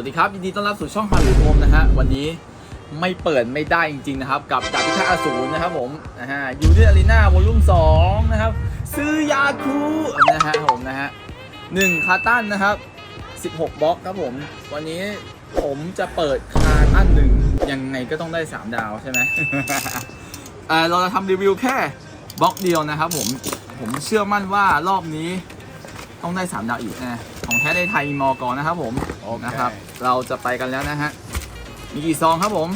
สวัสดีครับ ยินดีต้อนรับสู่ช่องฮารุโฮมนะฮะ วันนี้ไม่เปิดไม่ได้จริง ๆ นะครับ กับดาบพิฆาตอสูรนะครับผมนะฮะยูนิอารีนาวอลุ่ม2นะครับ ซื้อยาคูนะฮะผมนะฮะหนึ่งคาตันนะครับ 16บล็อกครับผม วันนี้ผมจะเปิดคาตันหนึ่งยังไงก็ต้องได้ 3 ดาวใช่ไหมเราจะทำรีวิวแค่บล็อกเดียวนะครับผมผมเชื่อมั่นว่ารอบนี้ต้องได้ 3 ดาวอีกน่ของแท้ในไทยมีมอกรนะครับผมโอเค นะครับ เราจะไปกันแล้วนะฮะ มีกี่ซองครับผม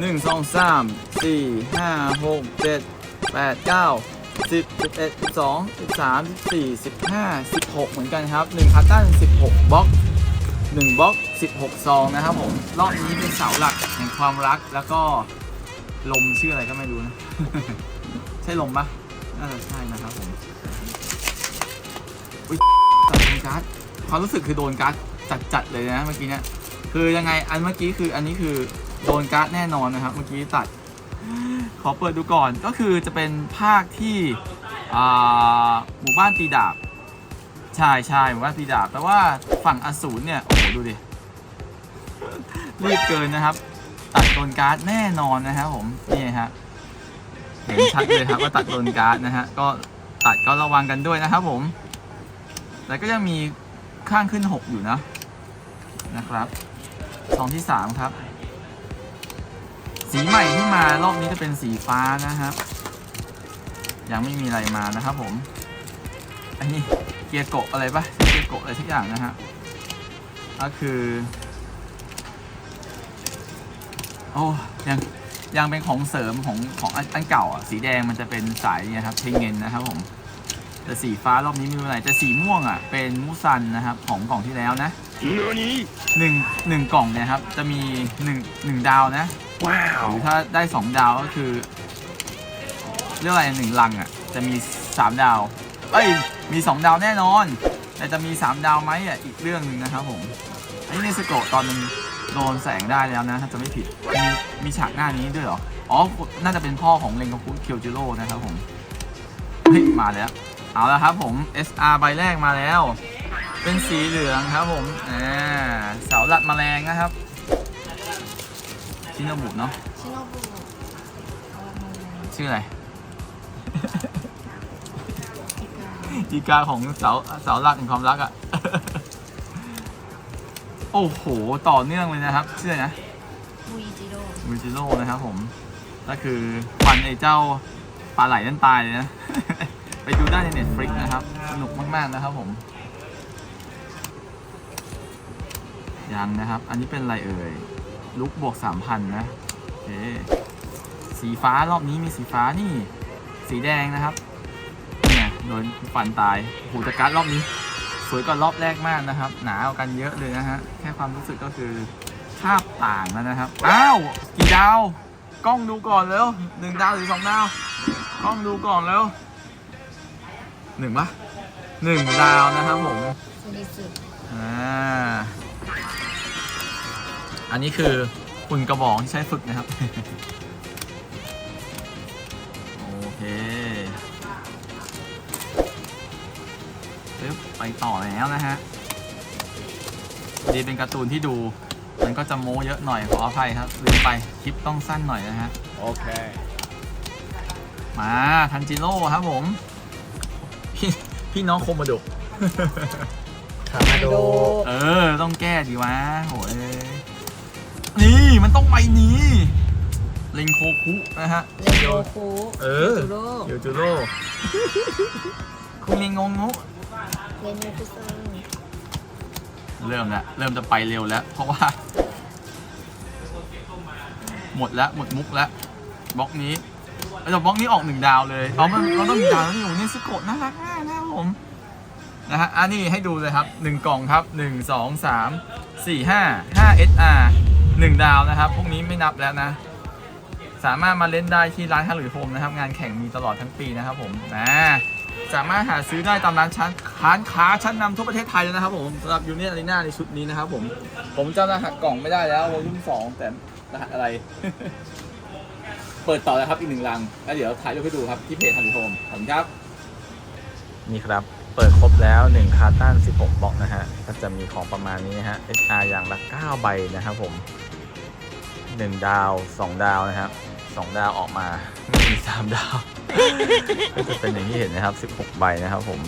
1 2 3 4 5 6 7 8 9 10 11 12 13 14 15 16 เหมือนกันครับ1คัตตัน16บล็อก1บล็อก 16 ซองนะครับผม รอบนี้เป็นเสาหลักแห่งความรักแล้วก็ลมชื่ออะไรก็ไม่รู้นะ ใช่ลมปะน่าจะใช่นะครับผมตัดโดนการ์ดความรู้สึกคือโดนการ์ด จัดๆเลยนะเมื่อกี้เนี่ยคือยังไงอันเมื่อกี้คืออันนี้คือโดนการ์ดแน่นอนนะครับ เมื่อกี้ตัด ขอเปิดดูก่อนก็คือจะเป็นภาคที่หมู่บ้านตีดาบใช่ใช่หมู่บ้านตีดาบแต่ว่าฝั่งอสูรเนี่ยโอ้โหดูดิรีบเกินนะครับ ตัดโดนการ์ดแน่นอนนะครับผมนี่ฮะเห็นชัดเลยครับว่าตัดโดนการ์ดนะฮะก็ตัดก็ระวังกันด้วยนะครับผม แต่ก็ยังมีข้างขึ้น 6 อยู่นะ นะครับซองที่3ครับ สีใหม่ที่มารอบนี้จะเป็นสีฟ้านะครับ ยังไม่มีอะไรมานะครับผมอันนี้เกียร์โกะอะไรปะเกียร์โกะอะไรทุกอย่างนะฮะก็คือ โอ้ยังยังเป็นของเสริมของของอันอันเก่าอะสีแดงมันจะเป็นสายเนี่ยครับเทงเงินนะครับผมแต่สีฟ้ารอบนี้ไม่เป็นไรแต่สีม่วงอะเป็นมูซันนะครับ ของกล่องที่แล้วนะ หนึ่งหนึ่งกล่องเนี่ยครับ จะมีหนึ่งหนึ่งดาวนะ ว้าหวรือถ้าได้สองดาวก็คือ เรียกอะไรหนึ่งลังอะ จะมีสามดาว เอ้ย มีสองดาวแน่นอน แต่จะมีสามดาวไหมอะอีกเรื่องหนึ่งนะครับผมอันนี้ในสโกะตอนมันโดนแสงได้แล้วนะ ถ้าจะไม่ผิด มีมีฉากหน้านี้ด้วยเหรอ อ๋อ น่าจะเป็นพ่อของเรนโกคุเคียวจิโร่นะครับผม เฮ้ย มาแล้ว เอาละครับผม SR ใบแรกมาแล้ว เป็นสีเหลืองครับผมอ่าเสาหลัดแมลงนะครับ ชิโนบุเนาะชิโนบุเอามาเลยชื่ออะไรอีกาอีกาของเสาเสาหลักแห่งความรักอะ่ะ โอ้โห ต่อเนื่องเลยนะครับชื่ออะไรนะมุยจิโร่มูจิโร่นะครับผม ก็คือฟันไอ้เจ้าปลาไหลนั่นตายเลยนะ ไปดูได้ใน Netflix นะครับ สนุกมาก ๆ นะครับผม ยังนะครับ อันนี้เป็นอะไรเอ่ย ลุกบวก 3,000 นะโอเคสีฟ้ารอบนี้มีสีฟ้านี่ สีแดงนะครับ เนี่ยโดนฟันตายหูตะการ์ดรอบนี้ สวยกว่ารอบแรกมากนะครับ หนากว่ากันเยอะเลยนะฮะ แค่ความรู้สึกก็คือภาพต่างแล้วนะครับ อ้าวกี่ดาว กล้องดูก่อนแล้วหนึ่งดาวหรือสองดาว กล้องดูก่อนแล้วหนึ่งปะหนึ่งดาวนะครับผมสนิสุดอ่า อันนี้คือหุ่นกระบอกที่ใช้ฝึกนะครับ โอเคปึ๊บไปต่อแล้วนะฮะดีเป็นการ์ตูนที่ดู มันก็จะโม้เยอะหน่อยขออภัยครับลืมไปคลิปต้องสั้นหน่อยนะฮะ โอเค มาทันจิโร่ครับผม พี่พี่น้องโคโมโดะ คามาโด เออ ต้องแก้ดีวะโหยนี่ มันต้องไปนี้ เลงโคคุนะฮะ เลโยคูเออจิโร่เดี๋ยวจูโร่คุณเลงงงุเลโยคุซังเริ่มแล้วเริ่มจะไปเร็วแล้ว เพราะว่า หมดแล้วหมดมุกแล้วบล็อกนี้แต่บล็อกนี้ออกหนึ่งดาวเลยเอามันเราต้องหนึ่งดาวแล้วนี่โอ้เนสโกะน่ารักมากนะครับผมนะฮะอันนี้ให้ดูเลยครับหนึ่งกล่องครับหนึ่งสองสามสี่ห้าห้า SR หนึ่งดาวนะครับพวกนี้ไม่นับแล้วนะ สามารถมาเล่นได้ที่ร้านฮัลหรือโฮมนะครับ งานแข่งมีตลอดทั้งปีนะครับผมนะสามารถหาซื้อได้ตามร้านชั้นร้านค้าชั้นนำทั่วประเทศไทยเลยนะครับผมสำหรับยูเนียนอารีนาในชุดนี้นะครับผมผมจำรหัสกล่องไม่ได้แล้ววอลุ่มสองแต่รหัสอะไร เปิดต่อแล้วครับอีกหนึ่งรังแล้วเดี๋ยวถ่ายรูปให้ดูครับที่เพจฮัลหรือโฮมขอบคุณครับ นี่ครับ เปิดครบแล้ว1คาร์ตัน16บล็อกนะฮะ ก็จะมีของประมาณนี้นะฮะ HR อย่างละ 9 ใบนะครับผม 1 ดาว 2 ดาวนะครับ2ดาวออกมาไม่มี3ดาว ก็จะเป็นอย่างที่เห็นนะครับ 16 ใบนะครับผม